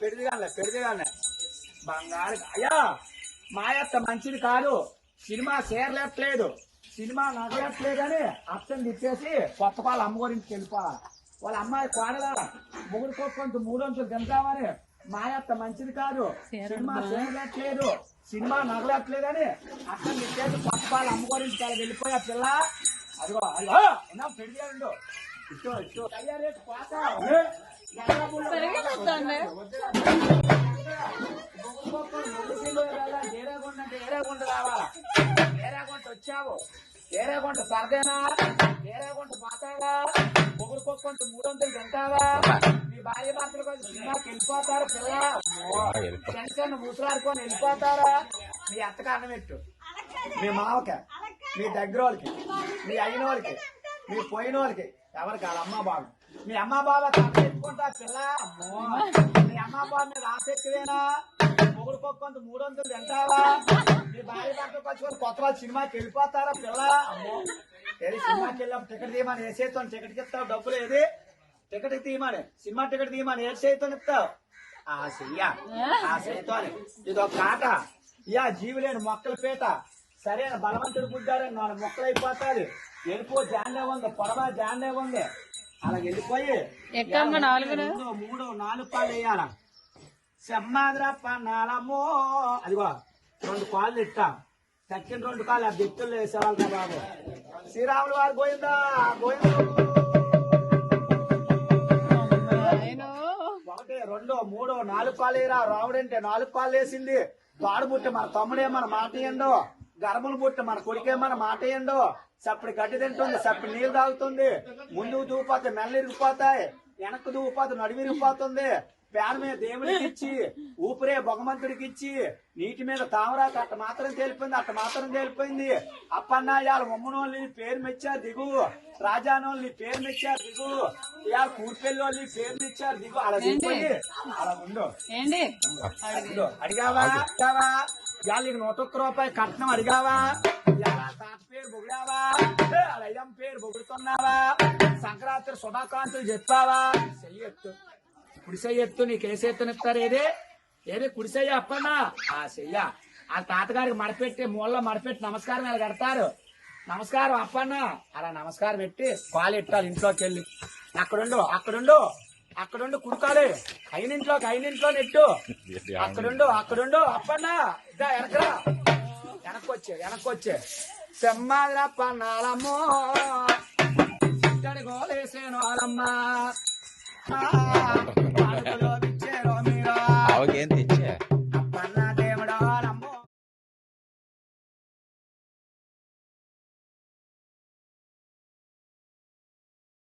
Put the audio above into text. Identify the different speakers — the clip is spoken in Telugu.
Speaker 1: పెడిదిగానే పెడిదిగానే బంగారు అయ్యా మాయత్త మంచిది కాదు. సినిమా చేరలేట్లేదు. సినిమా నడలేట్లేదని అత్తని తిప్పేసి కొత్త పాలు అమ్మ గురించి వెళ్ళిపోవాలి వాళ్ళ అమ్మాయి కోడలా ముగ్గురు కొట్టుకుంటూ మూడొంతులు తింటామని మాయత్త మంచిది కాదు. సినిమా చేరలేట్లేదు. సినిమా నగలట్లేదని అత్తని తిప్పేసి కొత్త పాలు అమ్మ గురించి వాళ్ళు వెళ్ళిపోయా పిల్ల అదిగో ఇటు ఇటు పోతా ఏరేగుంట వచ్చావు ఏరేగుంట సరదేనా ఏరేగుంట పోతావా పొగుడు కొక్కుంటూ మూడొంతులు తింటావా మీ భార్య భర్తలు కొంచెం సినిమాకి వెళ్ళిపోతారు పిల్ల టెన్షన్ ముసలాడుకొని వెళ్ళిపోతారా మీ అత్తకు అన్నం పెట్టు మీ మావకి మీ దగ్గర వాళ్ళకి మీ అయిన వాళ్ళకి మీ పోయిన వాళ్ళకి ఎవరికి? వాళ్ళ అమ్మ బాబు. మీ అమ్మ బాబా తప్పించుకుంటా పిల్ల. అమ్మో. మీ అమ్మ బాబు మీద ఆసక్తివేనా మొగుడు కొంత మూడు వందలు తింటావా? మీ భార్య భర్తలు వచ్చి కొత్త వాళ్ళు సినిమాకి వెళ్ళిపోతారా పిల్ల? అమ్మో. ఏది సినిమాకి వెళ్ళాం? టికెట్ తీయమని ఏ చేస్తాను టికెట్కి ఇస్తావు డబ్బులు ఏది? టికెట్ తీయమని. సినిమా టికెట్ తీయమని ఏ చేతితో ఇస్తావు ఆ చెయ్య. ఆ చేతితోనే. ఇది ఒక కాట యా జీవులేని మొక్కల పేట. సరైన బలవంతుడు పుట్టారని నాలుగు మొక్కలు అయిపోతాది వెళ్ళిపో జాండే ఉంది పొడవ జాండే ఉంది. అలా వెళ్ళిపోయి? మూడు నాలుగు పాలు వేయాల? సెమ్మాదిరప్ప నాలమ్మో అదిగో రెండు కాళ్ళు ఇట్టాం తక్కిన రెండు కాళ్ళు ఆ దిక్కులు వేసేవాళ్ళ బాబు. శ్రీరాములు వారు గోయిందా గోయిందా
Speaker 2: ఆయన
Speaker 1: ఒకటి రెండు మూడు నాలుగు పాలు రావుడంటే నాలుగు పాలు వేసింది. తాడు బుట్ట మన తమ్ముడే మన మాట ఏండో గర్భలు బుట్ట మన కొడుకే మన మాట ఏండో సప్పుడు గడ్డి తింటుంది సప్పుడు నీళ్ళు తాగుతుంది. ముందుకు దూపోతే మెల్ల ఇరిగిపోతాయి వెనక్కు దూపోతే నడుము ఇరిగిపోతుంది. పేడ మీద దేవుడికి ఇచ్చి ఊపిరే భగవంతుడికి ఇచ్చి నీటి మీద తామరాకు అట్ట మాత్రం తేలిపోయింది అట్ట మాత్రం తేలిపోయింది. అప్పన్న ఇవాళ ఉమ్మనోళ్ళని పేరు మెచ్చారు దిగు. రాజానోళ్ళని పేరు మెచ్చారు దిగు. ఇవాళ కూర్పెల్లి వాళ్ళని పేరు మెచ్చారు దిగు. అలా దిగిపోయి అలా ఉండు. అడిగావా? అడిగావా నీకు నూట ఒక్క రూపాయి కట్నం అడిగావా? తాత పేరు బొగిడావా? అలా పేరు బొగుడుతున్నావా? సంక్రాంతి శుభాకాంక్షలు చెప్పావా? చెయ్యొత్తు. కుడిసెయ్య ఎత్తు నీకు ఏ చేత్తనిస్తారు ఏది? ఏది? కుడిసెయ్య అప్పన్నా? ఆ చెయ్య. ఆ తాతగారికి మడపెట్టి మూలలో మడపెట్టి నమస్కారం ఇలా కడతారు? నమస్కారం అప్పన్న. అలా నమస్కారం పెట్టి కాలు ఎట్టాలి ఇంట్లోకి వెళ్ళి అక్కడుండు అక్కడుండు. అక్కడుండు కుడుకాలి. అయినింట్లోకి అయినింట్లో నెట్టు అక్కడుండు అక్కడుండు అప్పన్న ఇదా వెనకరా వెనక్కొచ్చే వెనక్కొచ్చే. సెమ్మాదిరప్ప నాలమ్మో చిట్టడి గోలేసేను వాళ్ళమ్మ.